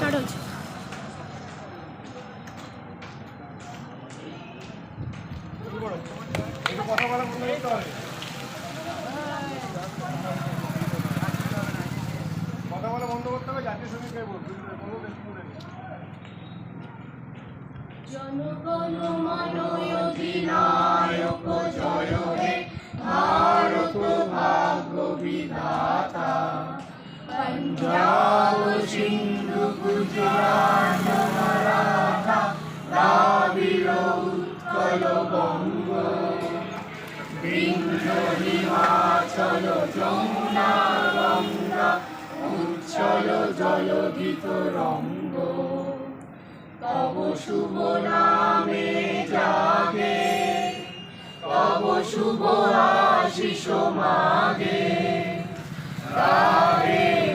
start হচ্ছে কথা বলা বন্ধ করতে হবে জাতীয় সংগীত গাইবো বুঝলে বলো বেশি করে জনগণ মন অধিনায়ক জয় হে ভারত ভাগ্য বিধাতা পঞ্জাব সিন্ধু হিমাচল যমুনা গঙ্গা উচ্ছল রঙ্গ তব শুভ নামে জাগে তব শুভ আশিস মাগে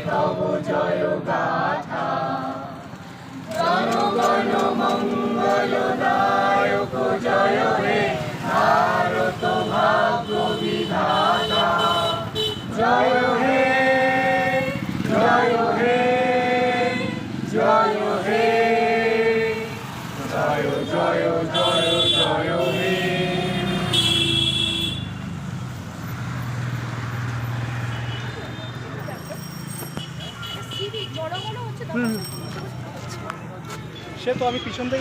তব জয় গাথা জনগণ মঙ্গল দায়ক জয় হে ভারত ভাগ্য বিধাতা জয় হে জয় হে জয় হে জয় জয় জয় জয় হে সে তো আমি পিছন থেকে